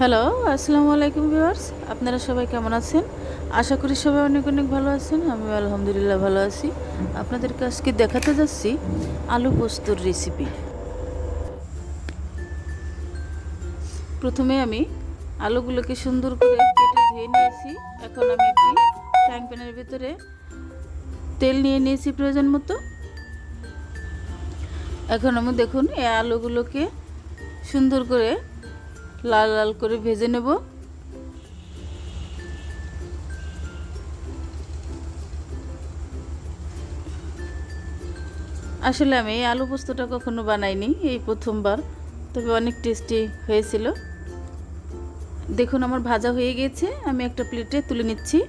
Hello আসসালামু আলাইকুম viewers আপনারা সবাই কেমন আছেন? আশা করি সবাই অনেক অনেক ভালো আছেন আমি আলহামদুলিল্লাহ ভালো আছি। আপনাদেরকে আজকে দেখাতে যাচ্ছি আলু পোস্তর রেসিপি প্রথমে আমি আলুগুলোকে সুন্দর করে কেটে ধুয়ে নিয়েছি। এখন আমি একটি ফ্রাইং প্যানের ভিতরে তেল নিয়ে নিয়েছি প্রয়োজন মতো। এখন আমি দেখুন, এই আলুগুলোকে সুন্দর করে লাল লাল করে ভেজে নেব। আসলে আমি এই আলু পোস্তটা কখনো বানাইনি, এই প্রথমবার। তবে অনেক টেস্টি হয়েছিল। দেখুন, আমার ভাজা হয়ে গেছে। আমি একটা প্লেটে তুলে নিচ্ছি।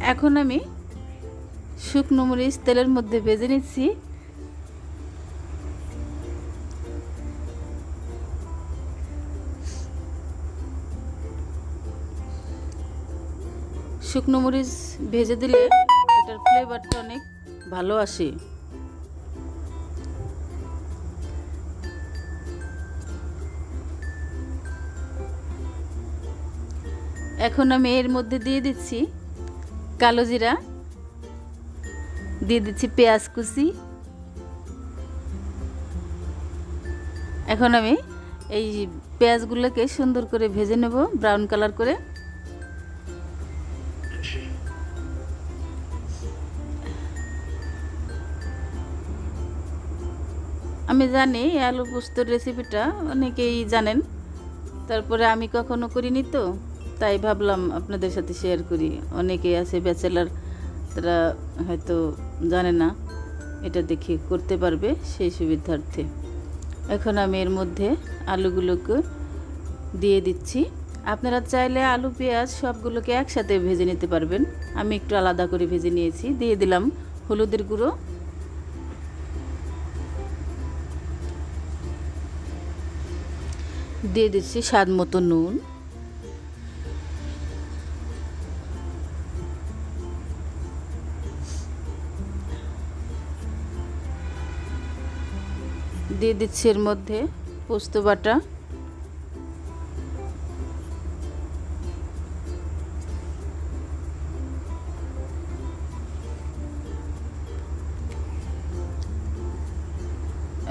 এখন আমি শুকনো মরিচ তেলের মধ্যে ভেজে নিচ্ছি। শুকনো মরিচ ভেজে দিলে এটার ফ্লেভারটা অনেক ভালো আসে। এখন আমি এর মধ্যে দিয়ে দিচ্ছি কালো জিরা। দিয়ে দিচ্ছি পেঁয়াজ কুচি। এখন আমি এই পেঁয়াজগুলোকে সুন্দর করে ভেজে নেব ব্রাউন কালার করে। আমি জানি আলু পোস্তর রেসিপিটা অনেকেই জানেন, তারপরে আমি কখনো করিনি তো, তাই ভাবলাম আপনাদের সাথে শেয়ার করি। অনেকেই আছে ব্যাচেলার, তারা হয়তো জানে না এটা দেখে করতে পারবে সেই সুবিধার্থে। এখন আমি এর মধ্যে আলুগুলোকে দিয়ে দিচ্ছি। আপনারা চাইলে আলু, পেঁয়াজ সবগুলোকে একসাথে ভেজে নিতে পারবেন। আমি একটু আলাদা করে ভেজে নিয়েছি। দিয়ে দিলাম হলুদের গুঁড়ো। দিয়ে দিচ্ছি স্বাদ মতো নুন। দিয়ে দিচ্ছি এর মধ্যে পোস্ত বাটা।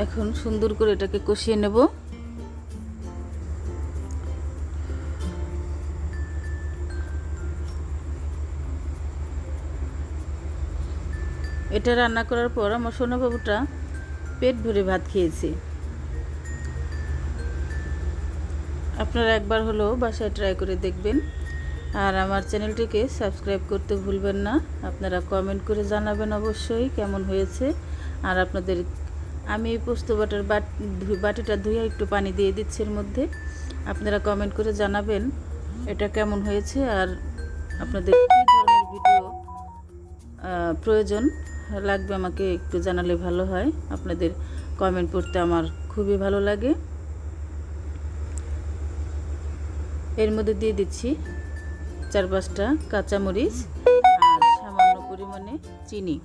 এখন সুন্দর করে এটাকে কষিয়ে নেব। এটা রান্না করার পর আমার সোনাবাবুটা পেট ভরে ভাত খেয়েছি। আপনারা একবার হলেও বাসায় ট্রাই করে দেখবেন। আর আমার চ্যানেলটিকে সাবস্ক্রাইব করতে ভুলবেন না। আপনারা কমেন্ট করে জানাবেন অবশ্যই কেমন হয়েছে। আর আপনাদের, আমি এই পোস্ত বাটার বাট বাটিটা ধুয়ে একটু পানি দিয়ে দিচ্ছি এর মধ্যে। আপনারা কমেন্ট করে জানাবেন এটা কেমন হয়েছে আর আপনাদের কী ধরনের ভিডিও প্রয়োজন। লাগবে আমাকে একটু জানালে ভালো হয়। আপনাদের কমেন্ট পড়তে আমার খুবই ভালো লাগে। এর মধ্যে দিয়ে দিচ্ছি চার পাঁচটা কাঁচামরিচ আর সামান্য পরিমাণে চিনি।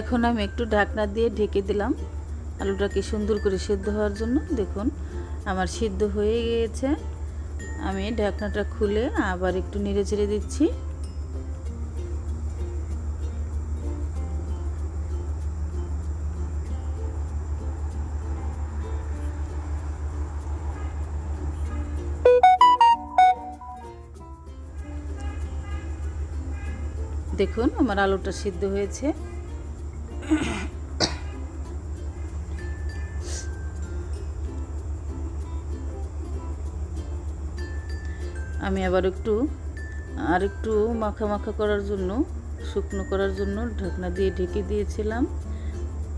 এখন আমি একটু ঢাকনা দিয়ে ঢেকে দিলাম। আলুটাকে সুন্দর করে সিদ্ধ হওয়ার জন্য দেখুন, আমার সিদ্ধ হয়ে গিয়েছে। আমি ঢাকনাটা খুলে আবার একটু নেড়ে চেড়ে দিচ্ছি। দেখুন, আমার আলুটা সিদ্ধ হয়েছে। আমি আবার একটু, আর একটু মাখা মাখা করার জন্য, শুকনো করার জন্য ঢাকনা দিয়ে ঢেকে দিয়েছিলাম।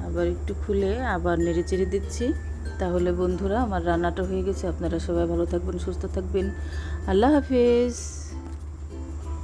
আবার একটু খুলে আবার নেড়ে চেড়ে দিচ্ছি। তাহলে বন্ধুরা, আমার রান্নাটা হয়ে গেছে। আপনারা সবাই ভালো থাকবেন, সুস্থ থাকবেন। আল্লাহ হাফিজ।